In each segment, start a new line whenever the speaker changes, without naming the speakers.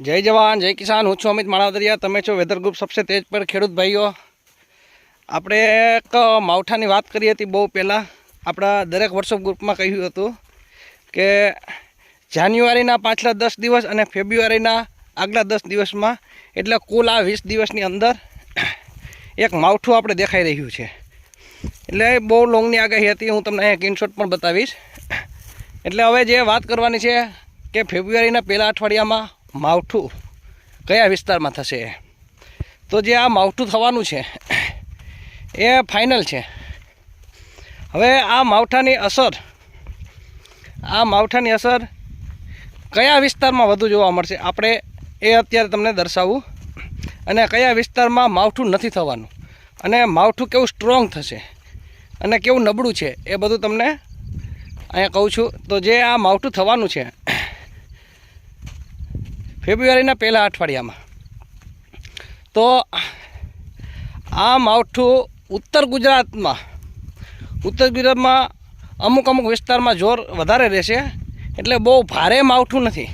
જય જવાન, જય કિસાન. હું છું અમિત માણાવદરિયા તમે છો વેધર ગ્રુપ સબસે તેજ પર, ખેડૂત ભાઈઓ. આપણે એક માવઠાની વાત કરી હતી બહુ પહેલાં. આપણા દરેક વોટ્સઅપ ગ્રુપમાં કહ્યું હતું કે જાન્યુઆરીના પાછલા દસ દિવસ અને ફેબ્રુઆરીના આગલા દસ દિવસમાં, એટલે કુલ આ વીસ દિવસની અંદર એક માવઠું આપણે દેખાઈ રહ્યું છે. એટલે બહુ લોંગની આગાહી હતી, હું તમને અહીંયા સ્ક્રીનશોટ પણ બતાવીશ. એટલે હવે જે વાત કરવાની છે કે ફેબ્રુઆરીના પહેલાં અઠવાડિયામાં માવઠું કયા વિસ્તારમાં થશે? તો જે આ માવઠું થવાનું છે, એ ફાઇનલ છે. હવે આ માવઠાની અસર, આ માવઠાની અસર કયા વિસ્તારમાં વધુ જોવા મળશે? આપણે એ અત્યારે તમને દર્શાવું. અને કયા વિસ્તારમાં માવઠું નથી થવાનું? અને માવઠું કેવું સ્ટ્રોંગ થશે? અને કેવું નબળું છે? એ બધું તમને અહીંયા કહું છું. તો જે આ માવઠું થવાનું છે ફેબ્રુઆરીના પહેલા અઠવાડિયામાં. તો આ માવઠું ઉત્તર ગુજરાતમાં ઉત્તર ગુજરાતમાં અમુક અમુક વિસ્તારમાં જોર વધારે રહેશે, એટલે બહુ ભારે માવઠું નથી.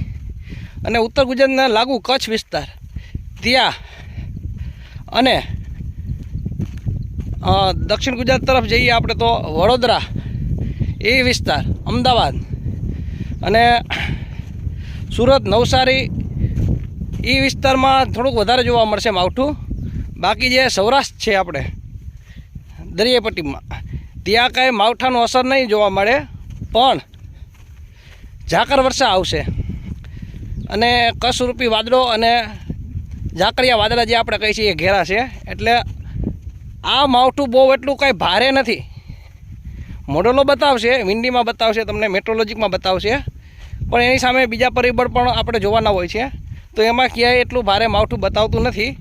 અને ઉત્તર ગુજરાતને લાગુ કચ્છ વિસ્તાર, ત્યાં અને દક્ષિણ ગુજરાત તરફ જઈએ આપણે તો વડોદરા, એ વિસ્તાર, અમદાવાદ અને સુરત, નવસારી એ વિસ્તારમાં થોડુંક વધારે જોવા મળશે માવઠું. બાકી જે સૌરાષ્ટ્ર છે આપણે, દરિયાપટ્ટીમાં, ત્યાં કાંઈ માવઠાનો અસર નહીં જોવા મળે, પણ ઝાકર વર્ષા આવશે. અને કસરૂપી વાદળો અને ઝાકરિયા વાદળા જે આપણે કહીએ છીએ એ ઘેરા છે, એટલે આ માવઠું બહુ એટલું કાંઈ ભારે નથી. મોડલો બતાવશે વિન્ડીમાં બતાવશે, તમને મેટ્રોલોજીકમાં બતાવશે, પણ એની સામે બીજા પરિબળ પણ આપણે જોવાના હોય છે. તો એમાં ક્યાંય એટલું ભારે માવઠું બતાવતું નથી.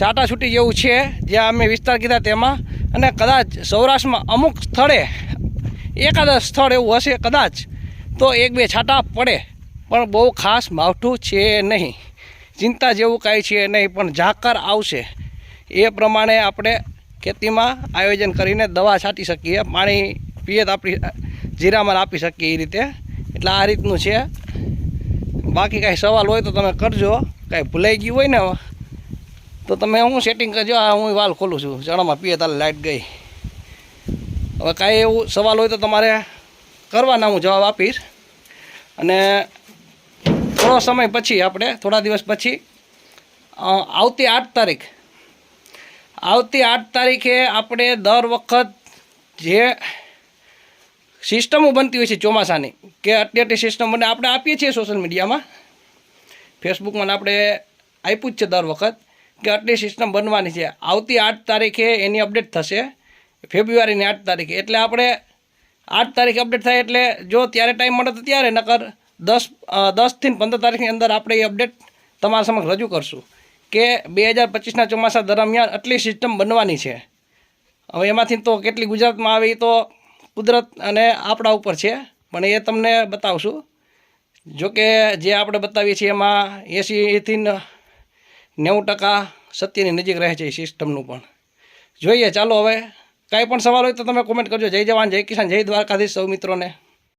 છાટાછૂટી જેવું છે જ્યાં અમે વિસ્તાર કીધા તેમાં. અને કદાચ સૌરાષ્ટ્રમાં અમુક સ્થળે એકાદ સ્થળ એવું હશે કદાચ, તો એક બે છાંટા પડે. પણ બહુ ખાસ માવઠું છે નહીં. ચિંતા જેવું કાંઈ છે નહીં, પણ ઝાકર આવશે. એ પ્રમાણે આપણે ખેતીમાં આયોજન કરીને દવા છાંટી શકીએ, પાણી, પિયત આપી જીરામાં આપી શકીએ એ રીતે. એટલે આ રીતનું છે. બાકી કાંઈ સવાલ હોય તો તમે કરજો. કાંઈ ભૂલાઈ ગયું હોય ને તો તમે હું સેટિંગ કરજો. આ હું વાલ ખોલું છું. ચણામાં પીએ તાલે લાઇટ ગઈ. હવે કાંઈ એવું સવાલ હોય તો તમારે કરવાના હું જવાબ આપીશ. અને થોડો સમય પછી આપણે, થોડા દિવસ પછી આવતી આઠ તારીખ. આવતી આઠ તારીખે આપણે દર વખત જે સિસ્ટમો બનતી હોય છે ચોમાસાની. કે આટલી સિસ્ટમ બને, આપણે આપીએ છીએ સોશિયલ મીડિયામાં ફેસબુકમાં આપણે આપ્યું જ છે દર વખત કે આટલી સિસ્ટમ બનવાની છે. આવતી આઠ તારીખે એની અપડેટ થશે. ફેબ્રુઆરીની આઠ તારીખે. એટલે આપણે આઠ તારીખે અપડેટ થાય એટલે જો ત્યારે ટાઈમ મળે તો ત્યારે, નકર દસ દસથી પંદર તારીખની અંદર આપણે એ અપડેટ તમારા સમક્ષ રજૂ કરશું. કે બે હજાર પચીસના ચોમાસા દરમિયાન આટલી સિસ્ટમ બનવાની છે. હવે એમાંથી તો કેટલી ગુજરાતમાં આવે તો કુદરત અને આપણા ઉપર છે. પણ એ તમને બતાવશું. જોકે જે આપણે બતાવીએ છીએ એમાં એંસીથી નેવું ટકા સત્યની નજીક રહે છે સિસ્ટમનું પણ. જોઈએ, ચાલો હવે. કાંઈ પણ સવાલ હોય તો તમે કોમેન્ટ કરજો. જય જવાન, જય કિસાન, જય દ્વારકાધીશ સૌ મિત્રોને.